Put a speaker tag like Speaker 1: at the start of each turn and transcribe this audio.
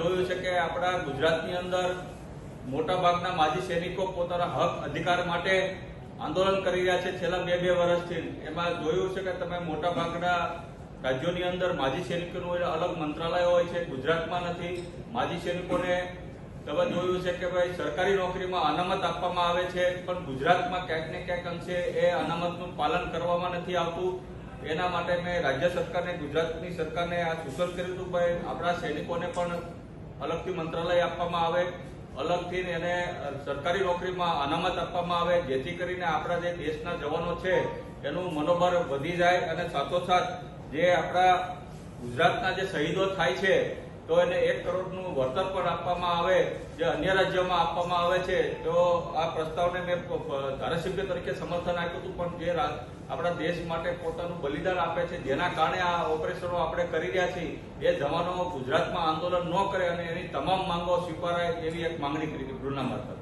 Speaker 1: આપણા ગુજરાતની અંદર મોટાભાગના માજી સૈનિકો પોતાના હક, અધિકાર માટે આંદોલન કરી રહ્યા છે. છેલ્લા બે બે વર્ષથી એમાં જોયું છે કે તમે મોટા ભાગના રાજ્યોની અંદર માજી સૈનિકોનું અલગ મંત્રાલય હોય છે. ગુજરાતમાં નથી. માજી સૈનિકોને તમે જોયું છે કે ભાઈ સરકારી નોકરીમાં અનામત આપવામાં આવે છે, પણ ગુજરાતમાં ક્યાંક ને ક્યાંક અંશે એ અનામતનું પાલન કરવામાં નથી આવતું. એના માટે મેં રાજ્ય સરકારને, ગુજરાતની સરકારને આ સૂચન કર્યું હતું. ભાઈ આપણા સૈનિકોને પણ અલગથી મંત્રાલય આપવામાં આવે, અલગથી એને સરકારી નોકરીમાં અનામત આપવામાં આવે, જેથી કરીને આપણા જે દેશના જવાનો છે, એનું મનોબળ વધી જાય અને સાથોસાથ જે આપણા ગુજરાતના જે શહીદો થાય છે તો એને એક કરોડનું વળતર પણ આપવામાં આવે, જે અન્ય રાજ્યોમાં આપવામાં આવે છે, તો આ પ્રસ્તાવને મેં ધારાસભ્ય તરીકે સમર્થન આપ્યું હતું, પણ જે આપણા દેશ માટે પોતાનું બલિદાન આપે છે, જેના કારણે આ ઓપરેશનો આપણે કરી રહ્યા છીએ, એ જવાનો ગુજરાતમાં આંદોલન ન કરે અને એની તમામ માંગો સ્વીકારાય એવી એક માંગણી કરી હતી ગૃહના મારફત